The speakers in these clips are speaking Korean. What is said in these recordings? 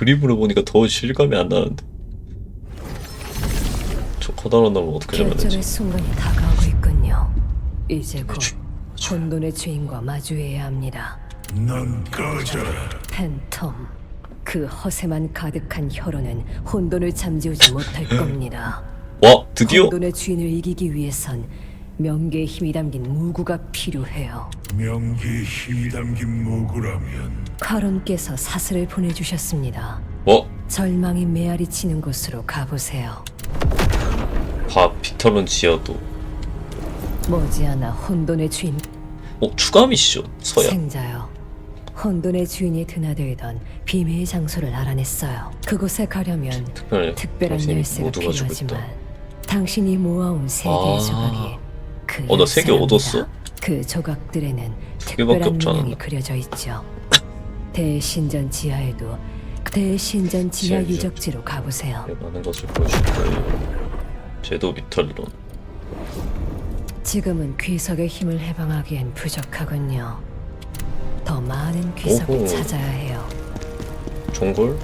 그림으로 보니까 더 실감이 안 나는데. 저 커다란 놈을 어떻게 되지? 순간이 다가오고 있군요. 이제 곧 주- 혼돈의 주인과 마주해야 합니다. 넌 꺼져라. 팬텀. 그 허세만 가득한 혀로는 혼돈을 잠재우지 못할 겁니다. 와 드디어 혼돈의 주인을 이기기 위해선 명계의 힘이 담긴 무구가 필요해요. 명기에 힘이 담긴 모구라면 카론께서 사슬을 보내주셨습니다. 와 절망이 메아리 치는 곳으로 가보세요. 바 비탈론 지하도 머지않아 혼돈의 주인 어 추가 미션 서야 생자요. 혼돈의 주인이 드나들던 비밀 장소를 알아냈어요. 그곳에 가려면 특별 특별한 열쇠가 모두가 필요하지만. 당신이 모아온 세 개의 아. 조각이 그 어, 나 세개 열쇠랍니다. 얻었어? 그 조각들에는 개밖에 특별한 없지 않았나? 문양이 그려져 있죠. 대신전 지하에도 대신전 지하. 유적지로 가보세요. 많은 것을 보여줄 거예요. 제도 비탈론 지금은 귀석의 힘을 해방하기엔 부족하군요. 더 많은 귀석을 오호. 찾아야 해요. 종골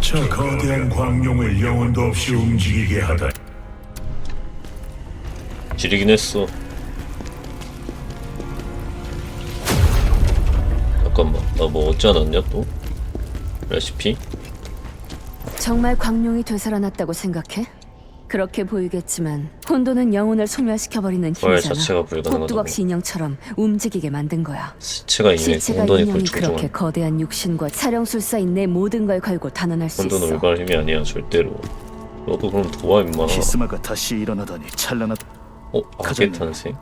저 거대한 광룡을 영혼도 없이 움직이게 하다. 지르긴 했어. 잠깐만 나뭐 얻지 않았냐 또? 레시피? 정말 광룡이 되살아났다고 생각해? 그렇게 보이겠지만 혼돈은 영혼을 소멸시켜버리는 힘이잖아. 자체가 불가능하다고. 꼭두각시 인형처럼 움직이게 만든 거야. 시체가 이미 시체가 혼돈이 인형이 그 그렇게 거대한 육신과 사령술사인 내 모든 걸 걸고 단언할 수 혼돈 있어. 올갈 힘이 아니야 절대로. 너도 그럼 도와 임마. 히스마가 다시 일어나다니 찬란한 어? 가자미. 탄생?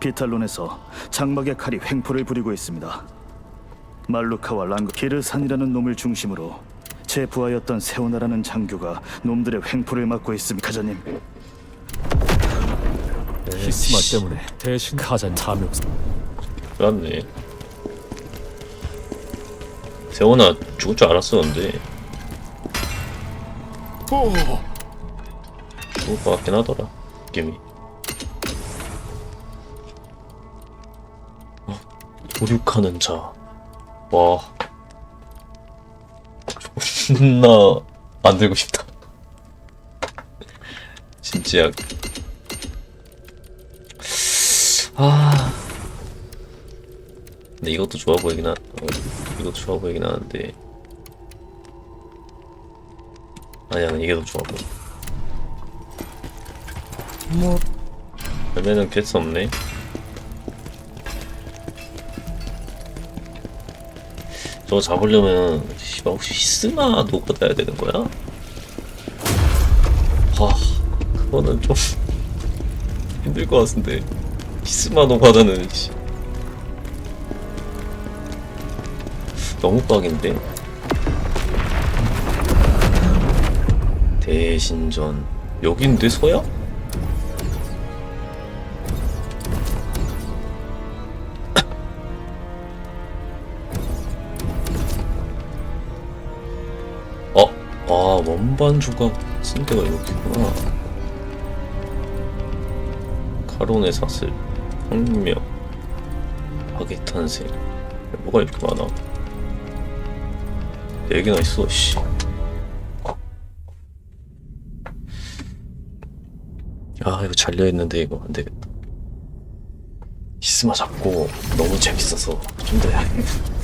비탈론에서 장막의 칼이 횡포를 부리고 있습니다. 말루카와 랑그 기르산이라는 놈을 중심으로 제 부하였던 세오나라는 장교가 놈들의 횡포를 막고 있습니다. 가자님, 히스마 때문에 대신 가잔 탐욕 그렇네. 세원아 죽을 줄 알았어 근데. 죽을 것 같긴 하더라 느낌이. 도륙하는 자. 와. 존나 만들고 싶다. 진짜. 아. 근데 이것도 좋아 보이긴 하, 어, 이것도 좋아 보이긴 하는데. 아니야, 이게 더 좋아 보여. 뭐. 열매는 깰수 없네. 저거 잡으려면, 씨발, 혹시 히스마 녹아다야 되는 거야? 아, 그거는 좀 힘들 것 같은데. 히스마 녹아다는, 씨. 너무 빡인데? 대신전. 여긴데, 서야? 3번 조각 쓴 데가 여기구나. 가론의 사슬, 혁명, 바게탄색. 뭐가 이렇게 많아? 4개나 있어, 씨. 아, 이거 잘려있는데 이거 안 되겠다. 히스마 잡고 너무 재밌어서 좀 더 해야겠다.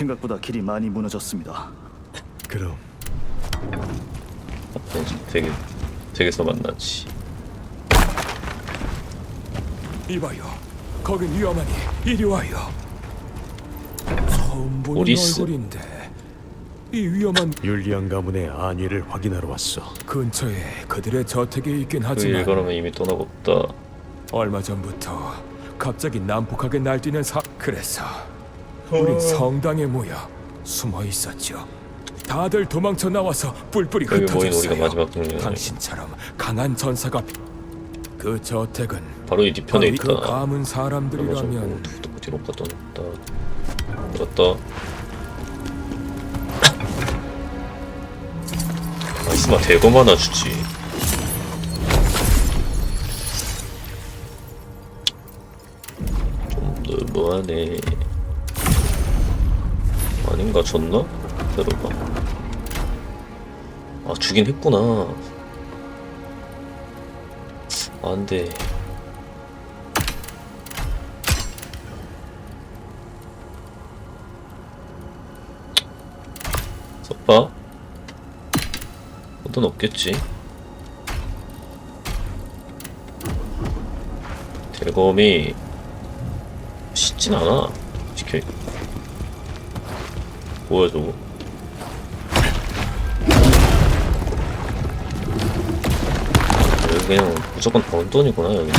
생각보다 길이 많이 무너졌습니다. 그럼 되게, 댁에서 만나지. 이봐요. 거긴 위험하니 이리 와요. 처음 보는 오리스. 얼굴인데 이 위험한 율리안 가문의 안위를 확인하러 왔어. 근처에 그들의 저택이 있긴 그 하지만 일가라면 이미 떠나고 없다. 얼마 전부터 갑자기 난폭하게 날뛰는 사 그래서 우린 성당에 모여 숨어 있었죠. 다들 도망쳐 나와서 뿔뿔이 여기 모인 흩어졌어요. 우리가 마지막 동료네. 당신처럼 강한 전사가 비- 그 저택은 바로 이 뒤편에 바로 있다. 그 가문 사람들이라면 뒤로 갔다 놨다. 그렇다. 아이스마 대검 하나 주지. 좀 너무하네 아닌가 졌나? 기다려봐 아 주긴 했구나. 안돼. 써봐 돈 없겠지. 대검이 쉽진 않아. 솔직히 뭐야 저거 여기 그냥 무조건 번돈이구나 여기.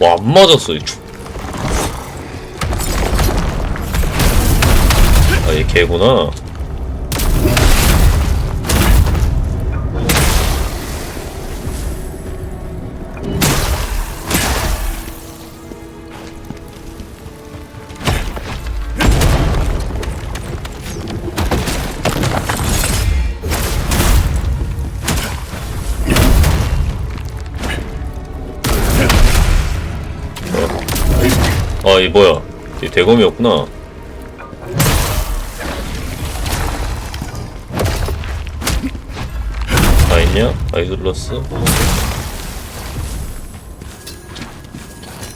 와 안 맞았어 이 주... 아얘 개구나 이 대검이었구나. 다 있냐? 아이돌러스?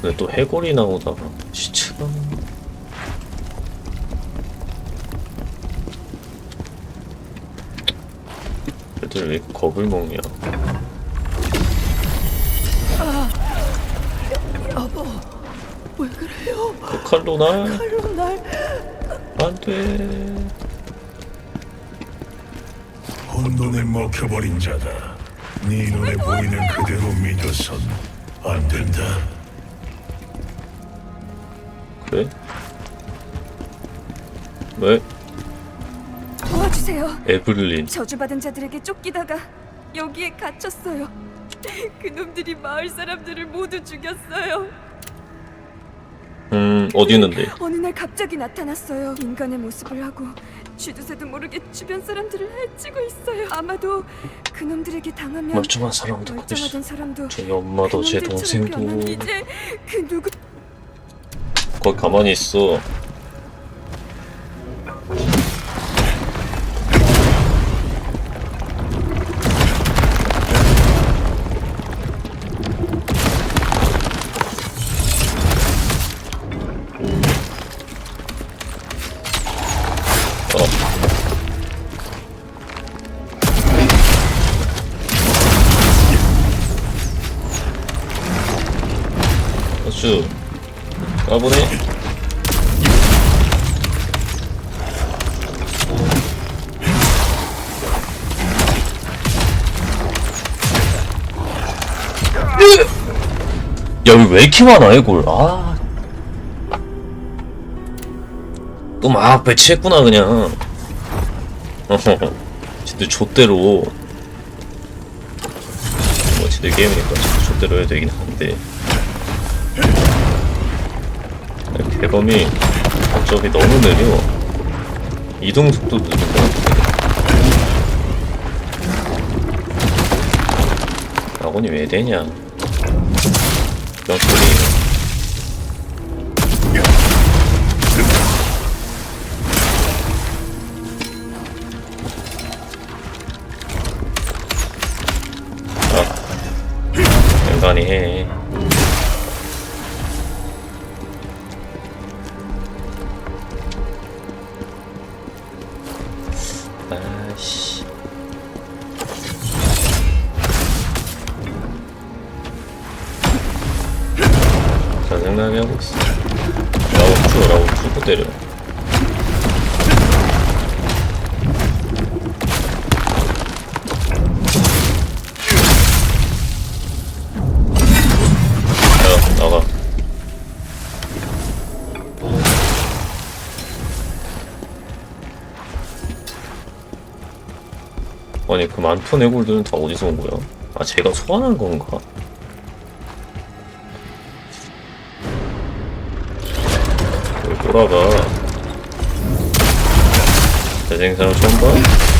근데 또 해골이 나오다가 시츠가 애들 왜 겁을 먹냐? 칼로 날 칼로 날 안돼. 혼돈에 먹혀버린 자다. 네 눈에 보이는 그대로 믿어선 안 된다. 그래? 왜? 도와주세요. 에블린 저주받은 자들에게 쫓기다가 여기에 갇혔어요. 그놈들이 마을 사람들을 모두 죽였어요. 음 어디 있는데? 어느 날 갑자기 나타났어요. 인간의 모습을 하고 쥐두새도 모르게 주변 사람들을 해치고 있어요. 아마도 그놈들에게 당하면 멀쩡한 사람도 멀쩡하던 사람도 저희 엄마도 제 그놈들처럼 동생도 이제 그 누구 거기 가만히 있어 어. 야, 왜 이렇게 많아, 이걸? 아. 또 막 배치했구나, 그냥. 지들 좆대로. 뭐, 지들 게임이니까 지들 좆대로 해야 되긴 한데. 대검이 어차피 너무 느려. 이동 것 같아. 아군이 왜 되냐? 인간이 해. 아씨. 짜증나게 하고 있어. 라우투, 라우투 때려. 야, 나가. 아니 그 많던 애골들은 다 어디서 온 거야? 아 제가 소환한 건가? 잘생긴 사람 처음 봐?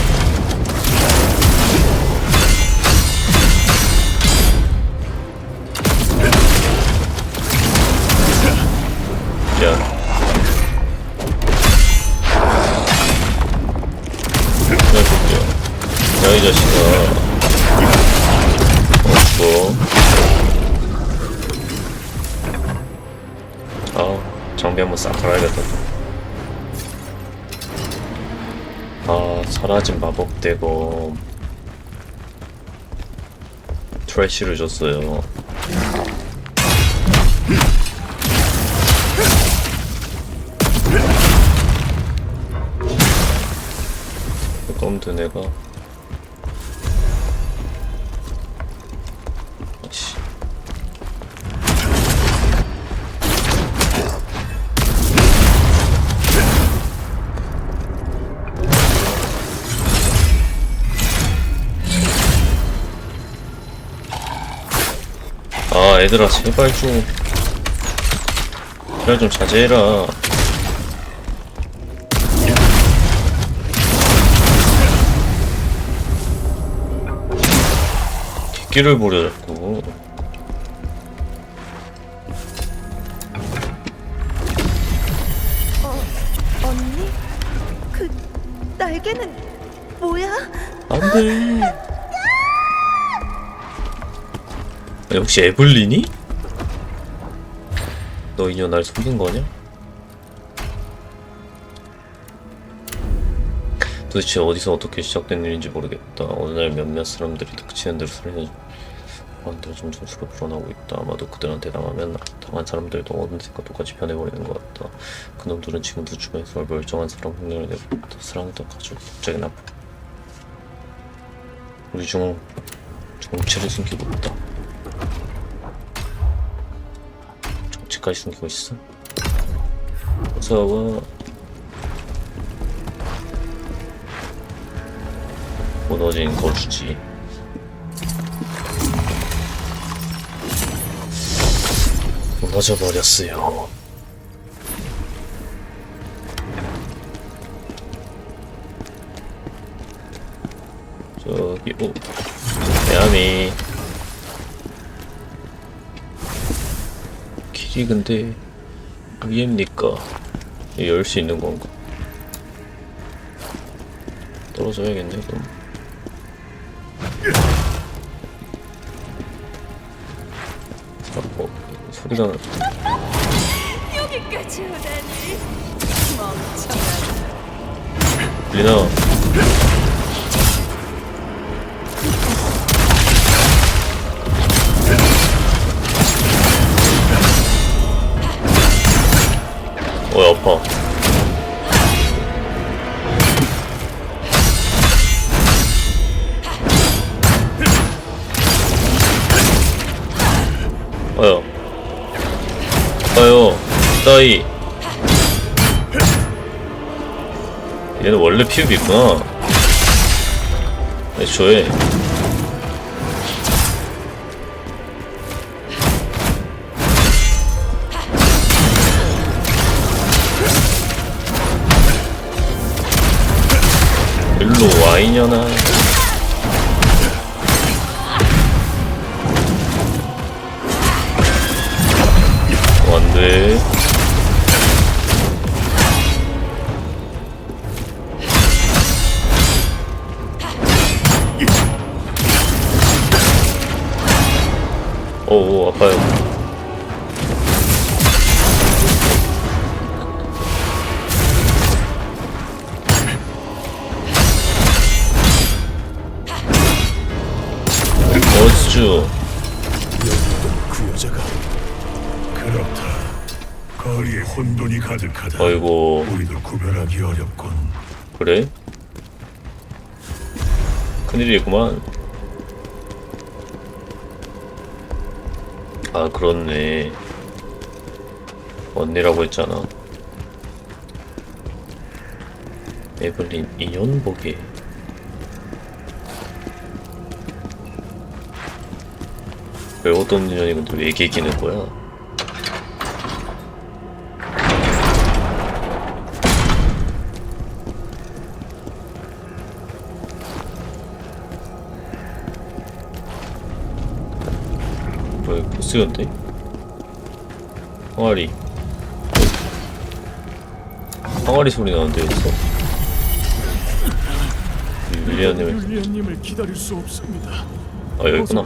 갈아야겠다. 아, 사라진 마법 대검. 트래쉬를 줬어요. 검드 내가 아 얘들아 제발 좀 제발 좀 자제해라 뒷길을 보려 자꾸 언니? 그 날개는 뭐야? 안돼 역시 에블린이? 너 이녀 날 속인 거냐? 도대체 어디서 어떻게 시작된 일인지 모르겠다. 어느 날 몇몇 사람들이 닥치는 대로 살려줘. 사람들 점점 수가 불어나고 있다. 아마도 그들한테 당하면 당한 사람들도 어느새과 똑같이 변해버리는 것 같다. 그놈들은 지금도 주변에서 멀쩡한 사람 흉내를 내고 있다. 사랑했던 가족 갑자기 나 우리 중 정체를 숨기고 있다. 정체까지 숨기고 있어? 어서와 무너진 거주지 무너져 버렸어요. 길이 근데 위입니까? 열 수 있는 건가? 떨어져야겠네 그럼. 아, 어, 소리가 여기까지 오다니. 리나 피읍이 있구나. 애초에 그래? 큰일이구만 아 그렇네 언니라고 했잖아 에블린 인연보게 별것도 없는 년이 근데 왜 개기는 거야? 보스였네? 항아리 항아리 소리 나는데 여기서 율리아님을 율리안님을 기다릴 수 없습니다. 아 여기구나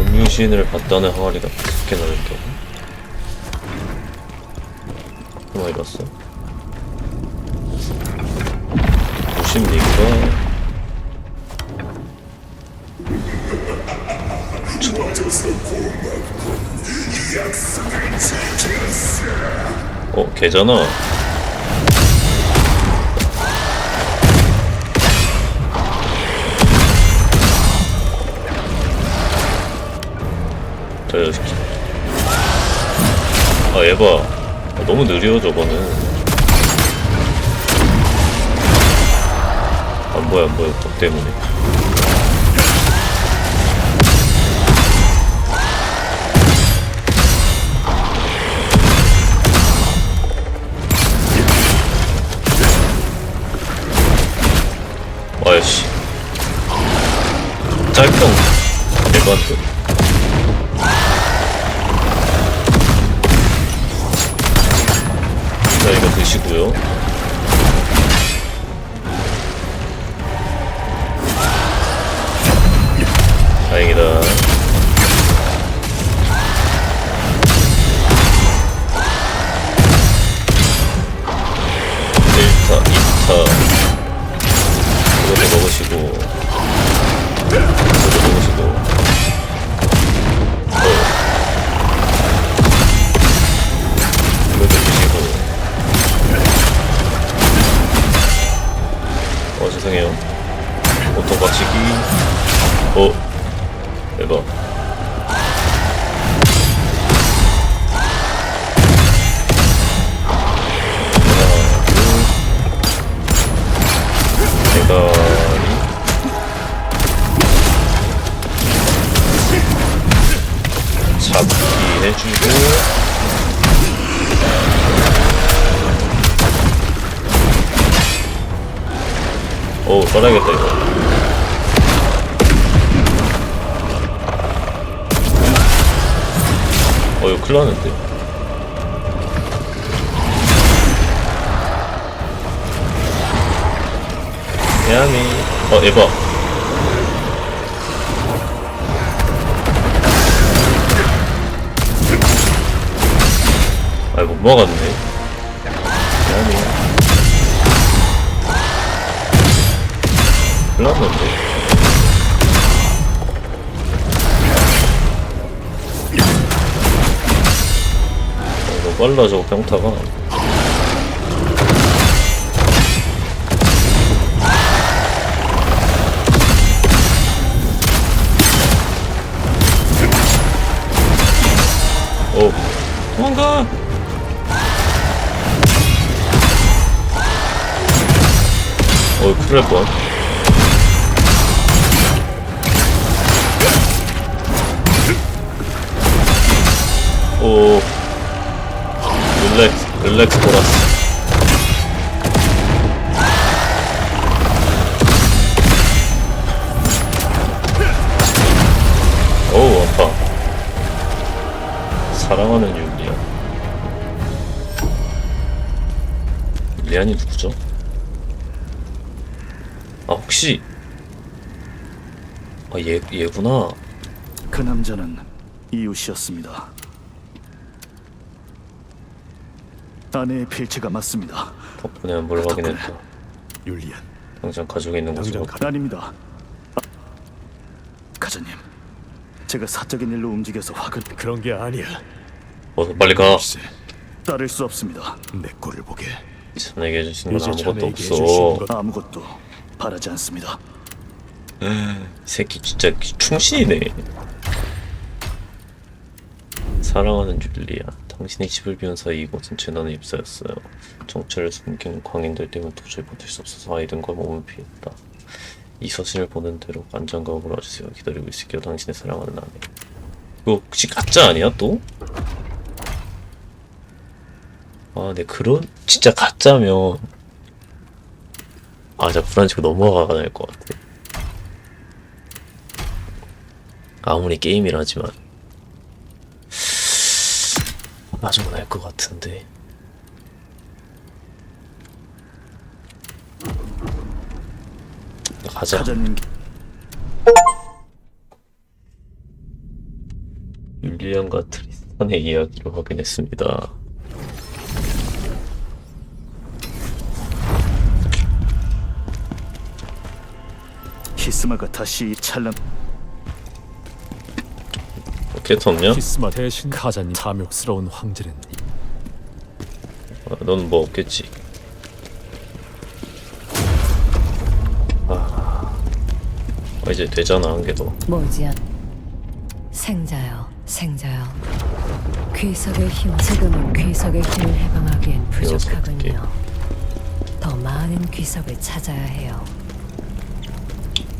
음유 시인을 봤다는 항아리가 다섯 개나 있다고? 그 많이 봤어? 보십니 어, 걔잖아. 저 자식. 아, 에바. 아, 너무 느려, 저거는. 안 보여, 안 보여. 덕 때문에. 와야씨. 짧던 에바한테. 자, 이거 드시고요. 오 떠나야겠다 이거. 어 이거 큰일 나는데. 야미 어 에바. 아이 못 막았네 났는데. 어, 빨라 저거 평타가. 오. 도망가! 어 큰일 날뻔 오. 릴렉스 릴렉스 돌았어. 오우 아파. 사랑하는 율리안 율리안이 누구죠? 아 혹시 아 얘, 얘구나. 그 남자는 이웃이었습니다. 아내의 필체가 맞습니다. 덕분에 안부를 확인했다 율리안, 당장 가족에 있는 당장 곳으로 가. 아닙니다. 아, 가자님, 제가 사적인 일로 움직여서 확을 그런 게 아니야. 어서 빨리 가 글쎄, 따를 수 없습니다. 내 꼴을 보게. 자네에게 해주신 건 이제 아무것도 자네에게 없어 것 아무것도 바라지 않습니다. 이 새끼 진짜 충신이네. 사랑하는 율리아, 당신이 집을 비운 사이 이곳은 재난의 입사였어요. 정체를 숨긴 광인들 때문에 도저히 버틸 수 없어서 아이들과 몸을 피했다. 이 서신을 보는 대로 안전감으로 와주세요. 기다리고 있을게요. 당신의 사랑하는 아내. 이거 혹시 가짜 아니야 또? 아, 네 그런 진짜 가짜면 아, 진짜 불안치고 넘어가야 될 것 같아. 아무리 게임이라지만 알것 같은데. 가자. 사장님. 율리안과 트리스탄의 이야기를 확인했습니다. 히스마가 다시 이찬 없냐? 키스마 대신 카자님. 탐욕스러운 황제는 아, 넌뭐 없겠지. 아 어, 이제 되잖아 한 개더 모지않 생자여 생자여 귀석의 힘 지금은 귀석의 힘을 해방하기엔 부족하군요. 더 많은 귀석을 찾아야 해요.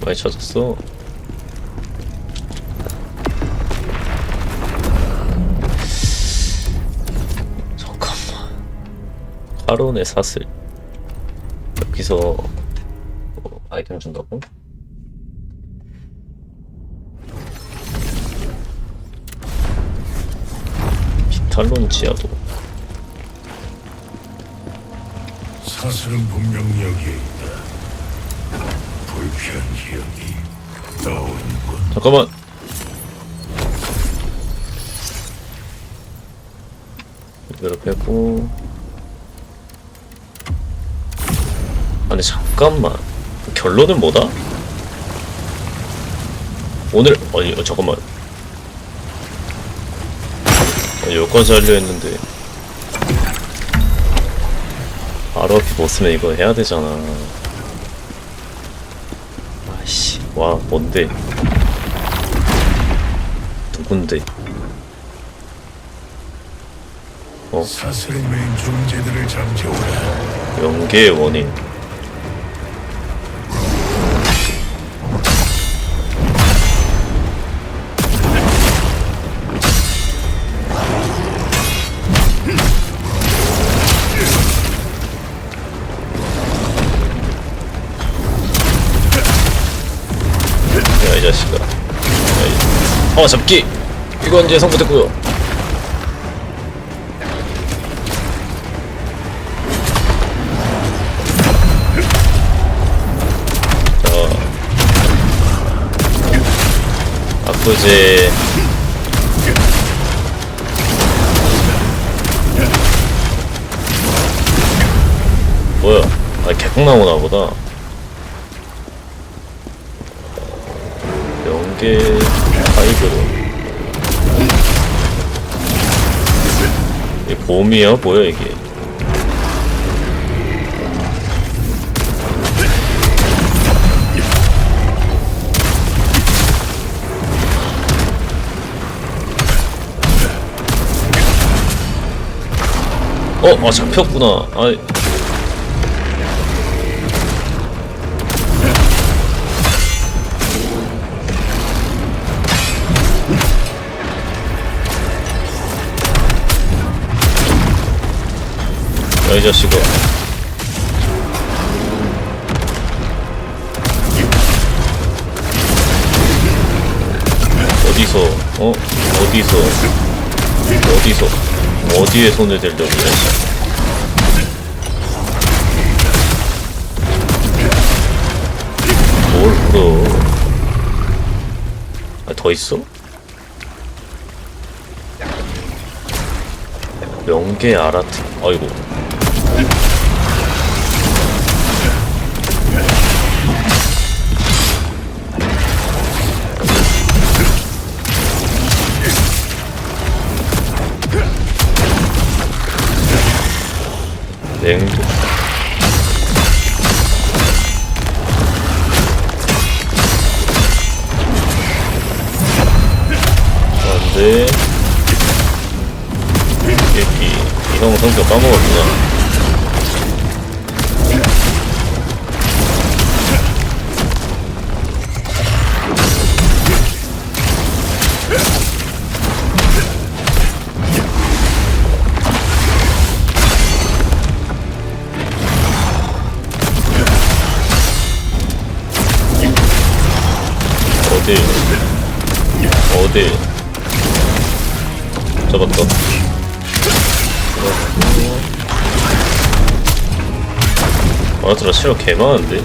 많이 찾았어 8원에 샀을 여기서 뭐 아이템 준다고? 비탈론 지하도. 사슬은 분명 여기에 있다. 불편 기억이 나오는군. 잠깐만. 이대로 빼고. 아 근데 잠깐만. 결론은 뭐다? 오늘 아니 어, 잠깐만. 아니 여기까지 하려 했는데. 바로 앞에 못 쓰면 이거 해야 되잖아. 아이씨 와 뭔데? 누군데? 사슬의 메인 존재들을 잠재워라. 연계의 원인 어 잡기. 이건 이제 성공됐고요. 아프지. 뭐야? 아 개콩 나오나 보다. 연계. 파 이게 봄이야 뭐야 이게? 어, 아 잡혔구나. 아, 야, 이 자식아. 어디서, 어? 어디서, 어디서, 어디에 손을 대려고 그래? 뭘 물어? 아, 더 있어? 명계 아라트. 아이고. 성격 까먹었구나. 실력 개 많은데?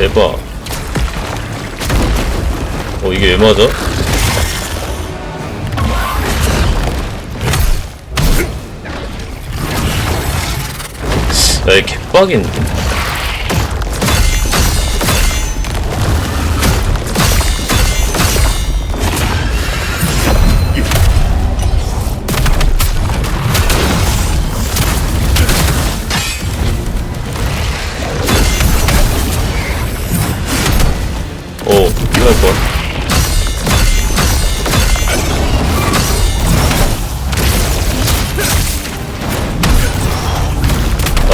에바. 어 이게 왜 맞아? 야이 개빡인데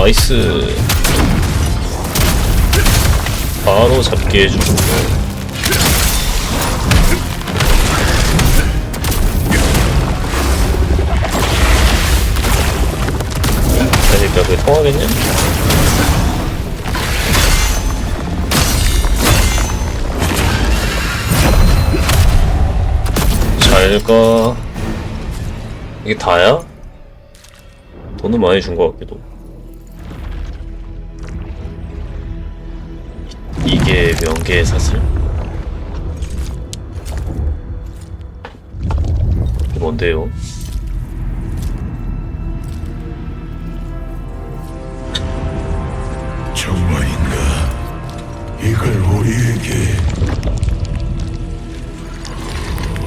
나이스 바로 잡게 해주고 그러니까 그게 통하겠냐? 잘가 이게 다야? 돈은 많이 준 것 같기도 이게 명계의 사슬? 이게 뭔데요? 정말인가? 이걸 우리에게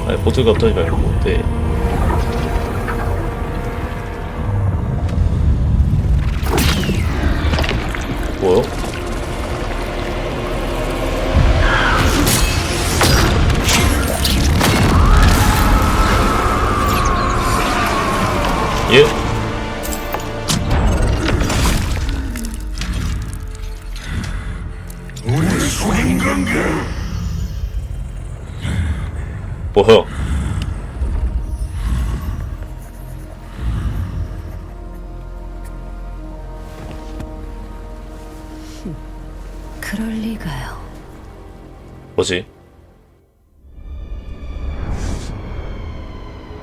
아니 보드가 떠지 말고 뭔데 뭐요? 예? 우리 속인 건가? 뭐야? 그럴 리가요. 뭐지?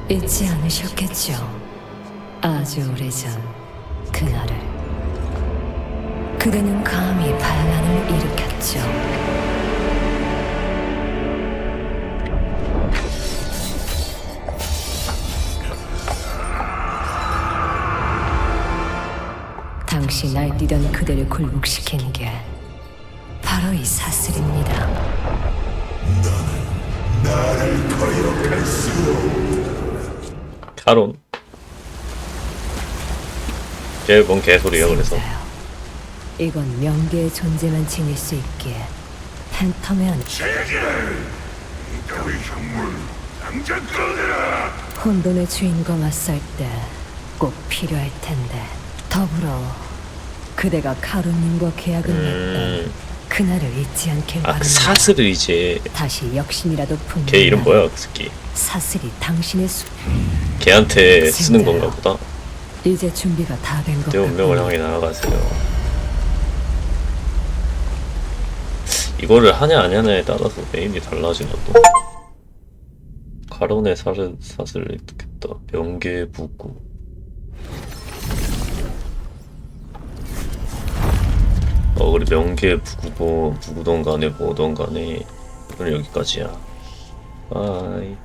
잊지 않으셨겠죠. 아주 오래전 그날을. 그대는 감히 반란을 일으켰죠. 당시 날뛰던 그대를 굴복시킨 게 바로 이 사슬입니다. 카론 걔뭔 개소리야 그래서. 이건 명계의 존재만 지닐 수 있기에 팬텀의. 혼돈의 주인과 맞설 때 꼭 필요할 텐데 더불어 그대가 카루님과 계약을 맺던 음, 그날을 잊지 않길 아 바랍니다. 그 사슬을 이제 다시 역심이라도 품는 걔 이름 뭐야 그 새끼 사슬이 당신의 수 걔한테 쓰는 건가 보다 이제 준비가 다 된 것 내 운명을 같고 향해 나아가세요. 이거를 하냐 안 하냐에 따라서 메인이 달라지나 또. 가론의 사슬, 사슬을 획득했다. 명계 부구. 어 그래 명계 부구고 부구던 간에 뭐던 간에 오늘 여기까지야. 아이